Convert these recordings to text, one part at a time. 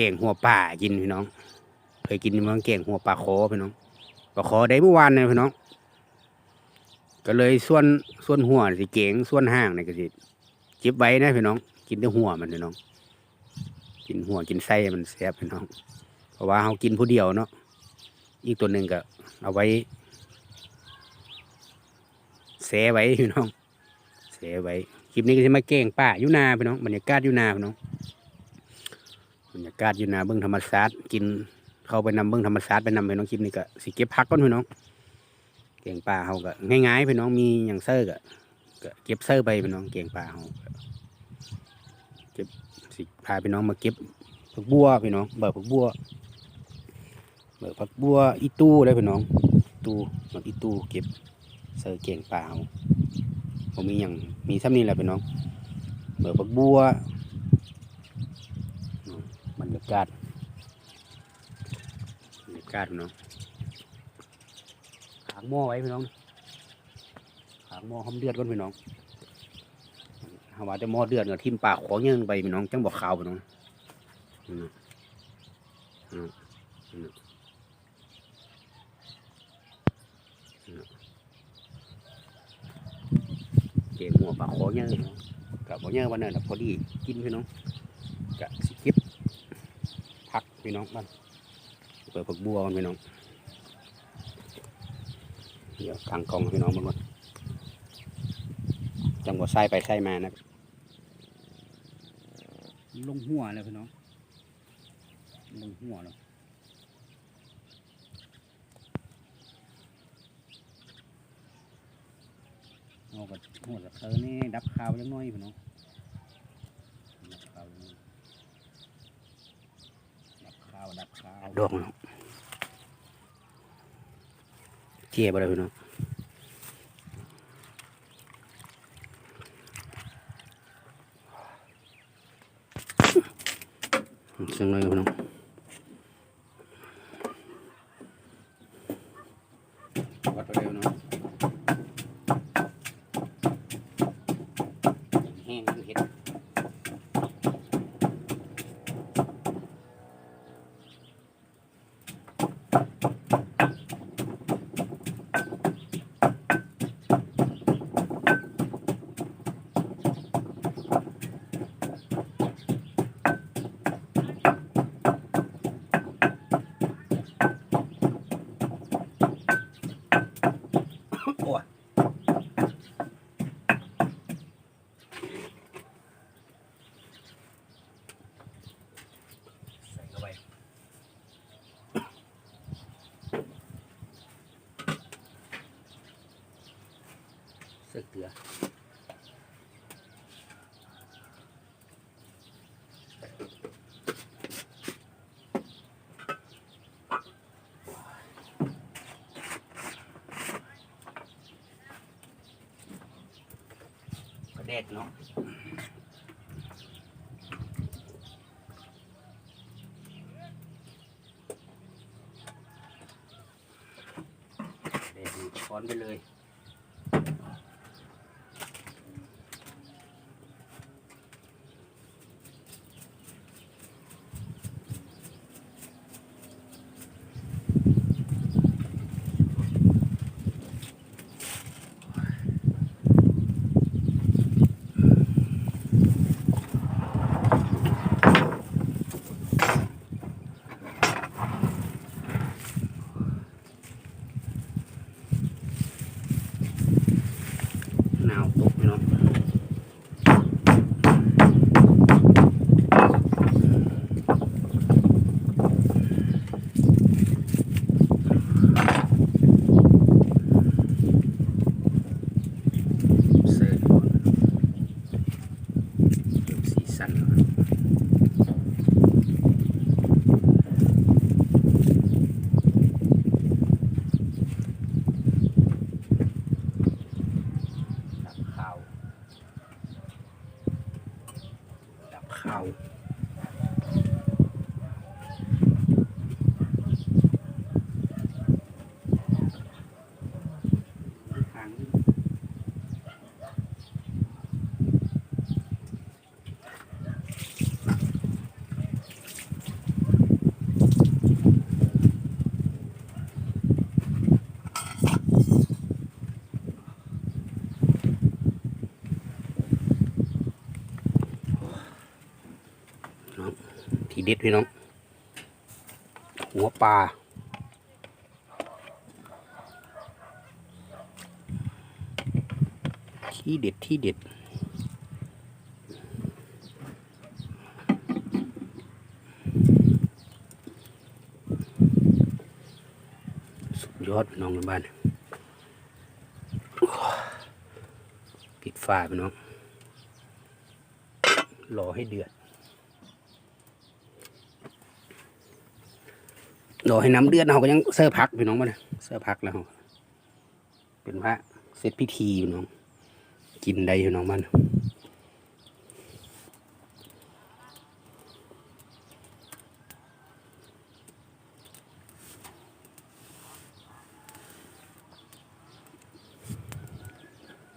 เก่งหัวป่ากินพี่น้อง เคยกินเมืองเก่งหัวปลาคอพี่น้องปลาคอได้เมื่อวานเนี่ยพี่น้อง ก็เลยส่วนส่วนหัวสิเก่งส่วนห้างนี่ก็สิเก็บไว้นะพี่น้อง กินแต่หัวมันพี่น้อง กินหัวกินไส้มันแซ่บพี่น้อง เพราะว่าเรากินผู้เดียวเนาะ อีกตัวหนึ่งก็เอาไว้เสไว้พี่น้องเสไว้คลิปนี้ก็จะมาเก่งป่ายู่นาพี่น้องบรรยากาศยู่นาพี่น้อง รรยากาศอยู่นาเบิ้องธรรมศาสตร์กินเข้าไปนำเบิ้องธรรมศาสตร์ไปนำพี่น้องคลิปนี้ก็สิเก็บพักก่อนพี่น้องเก่งป่าเขาก็ง่ายๆพี่น้องมีอย่างเซอร์ก็กเก็บเซอร์ไปพี่น้องเก่งป่าเขาเก็บสิพาพี่น้องมาเก็บผักบัวพี่น้องเบิกผักบัวเบิกผักบัวอีตู้เลยพี่น้องตู้มันอีตู้เก็บเซอร์เก่งป่าเขาผมมีอย่างมีซ้ำนี่แหละพี่น้องเบิกผักบัว บรรยากาศบรรยากาศพี่น้องขางหม้อไว้พี่น้องขางหม้อหอมเดือดก่อนพี่น้องหาว่าแต่หม้อเดือดเนาะทิ่มปากของยังไปพี่น้องจังบอกข่าวพี่น้องเนาะนี่เนาะนี่เนาะนี่เนาะเกี่ยหัวปลาขอเยอะกับบ่เยอะวันนั้นพอดีกินพี่น้องกะสิเก็บ พี่น้องบ้านเปิดผักบัวกันพี่น้อง เดี๋ยวทางกองพี่น้องมันก่อนจังหวะใส่ไปใส่มานะ ลงหัวเลยพี่น้อง ลงหัวแล้วเอากับหัวกับเธอนี่ดับข้าวเล็กน้อยพี่น้องดับข้าวเล็กน้อย ดับข้าวดับข้าวดวงเนาะเจี๊ยบอะไรพี่น้องเสียงเลยพี่น้อง เสือเกลือประเด็ดเนาะเด็ดช้อนไปเลย ด็ดพี่น้อง หัวปลาที่เด็ดที่เด็ดสุดยอดพี่น้องในบ้านปิดฝาพี่น้องรอให้เดือด รอให้น้ำเดือดเราก็ยังเสื้อพักพี่น้องมาเนี่ยเสื้อพักแล้วเราเป็นพระเสร็จพิธีพี่น้อง กินได้พี่น้องมัน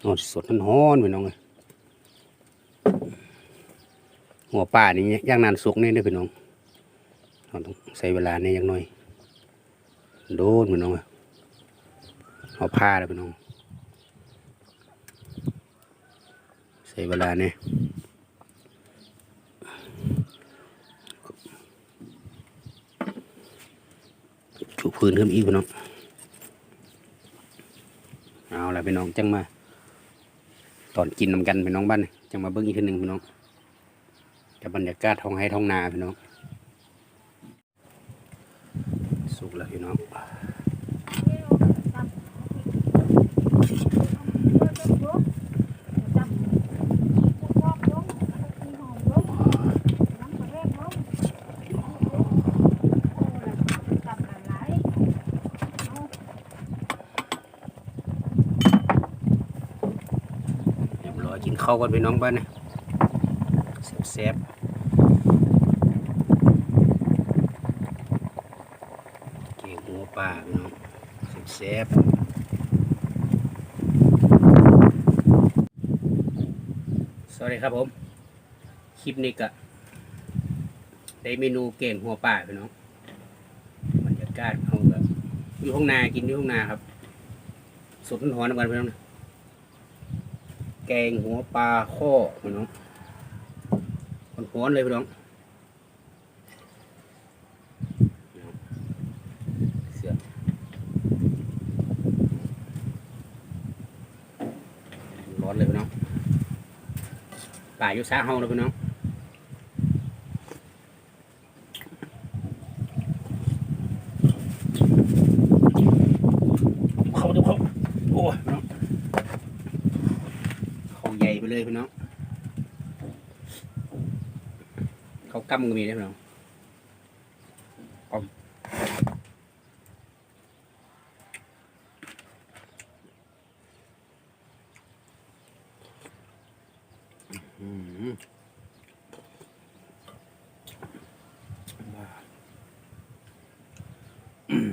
โอ้สดมันฮ้อนพี่น้องเลยหัวป่านี่ย่างนานสุกนี่เด้อพี่น้องเราต้องใช้เวลาเนี่ยอย่างน้อย โดนพี่น้องเอาผ้าเลยพี่น้องใช้เวลาเนี่ยถูพื้นขึ้นอีกพี่น้อง เอาละพี่น้องจังมา ตอนกินนำกันพี่น้องบ้านจังมาเบิ้งอีกทีหนึ่งพี่น้องจะบรรยากาศท้องให้ท้องนาพี่น้อง สุกแล้วพี่น้องเรียบร้อยกินข้าวกันพี่น้องบ้านนี่แซ่บๆเกี่ยวหัวปลาพี่น้องแซ่บๆส วัสดีครับผม คลิปนี้ก็ได้เมนูเก่งหัวปลาพี่น้องบรรยากาศเอาแบบอยู่ห้องนากินอยู่ห้องนาครับสดหอนๆน้ำกันพี่น้องแกงหัวปลาข้อพี่น้องหอนเลยพี่น้องเสือร้อนเลยพี่น้อง ป่าอยู่ซ่าเฮาเลยพี่น้องเขาเดี๋ยวเขาโอ้ยพี่น้องเขาใหญ่ไปเลยพี่น้องเขากำก็มีได้พี่น้องกำอื้อหือว้าวอืม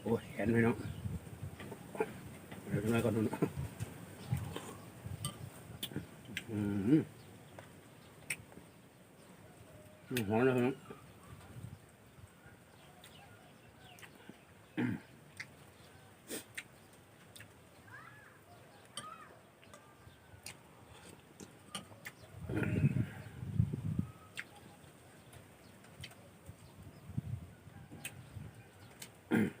โอ้ยแขนพี่น้องเดี๋ยวน้อยก่อนนู่นอืมหอมเลยครับบ้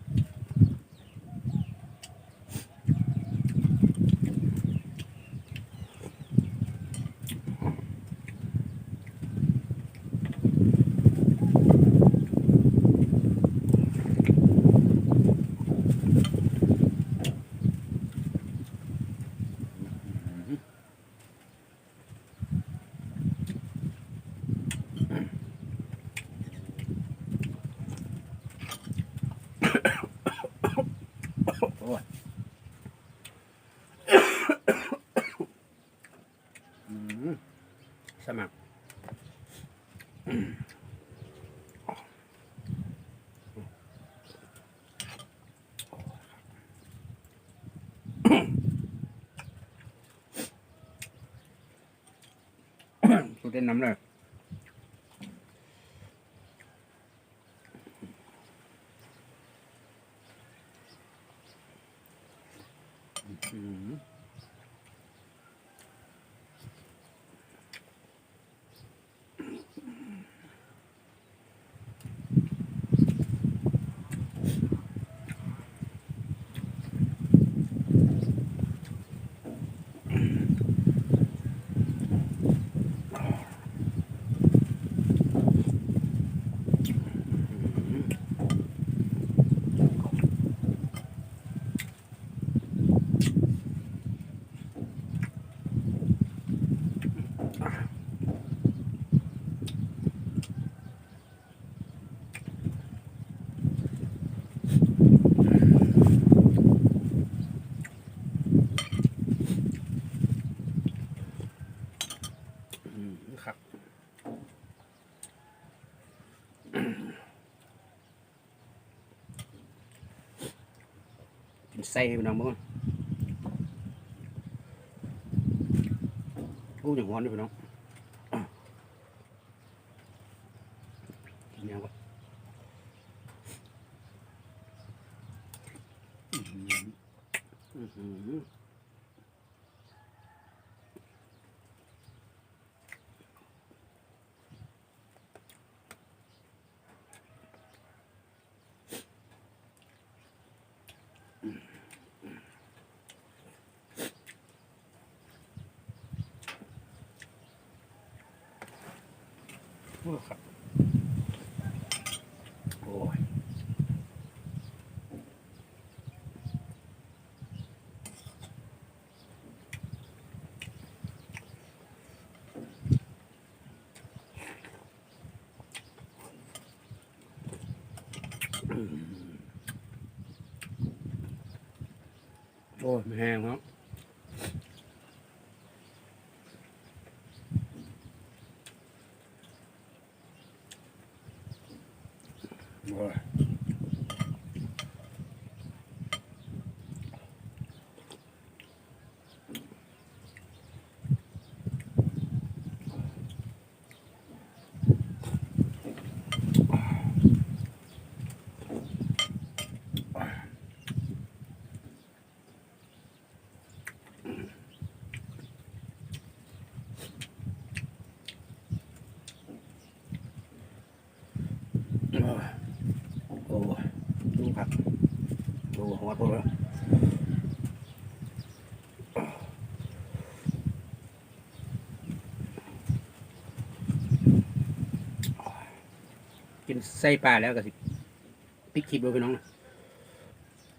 สมัครกูเต้นน้ำเลยอืม กินไส้ให้พี่น้องบ้างกูอย่างร้อนด้วยพี่น้องอะกินยังวะอื้อหืออื้อหือ โอ้ ครับโอ้ยอืมโอ้ยไม่แห้งครับ โอ้ยโอ้ยโอ้ยดูครับ ดูหัวพวกเรากินไส้ปลาแล้วก็สิพริกคลิปด้วยพี่น้องนะ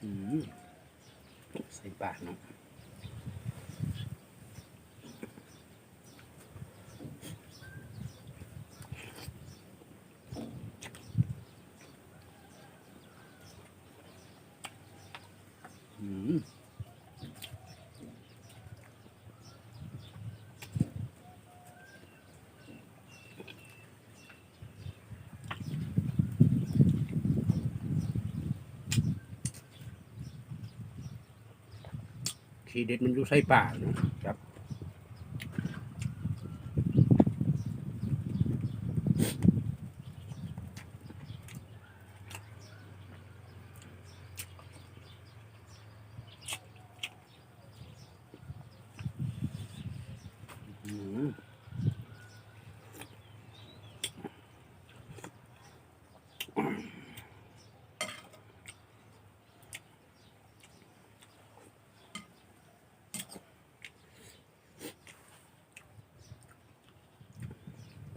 อืมไส้ปลาเนาะอืม ทีเด็ดมันอยู่ไส้ปลาครับ อืม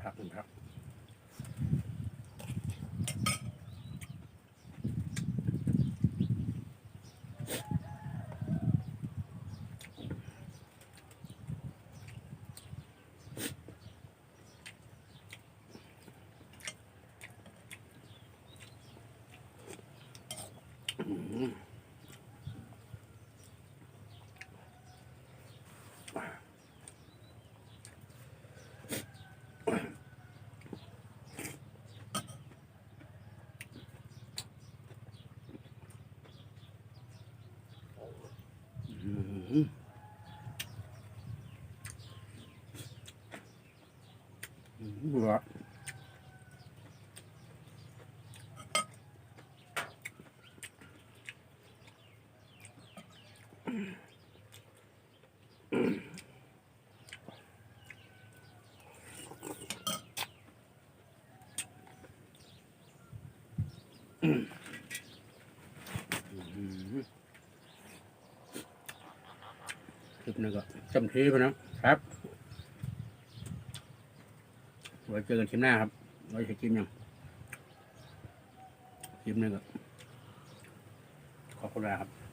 พักหนึ่งพักอืมอืม คลิปนี้ก็จำทีพอนะครับไว้เจอกันคลิปหน้าครับไว้จะกินยังคลิปนี้ก็ขอบคุณนะครับ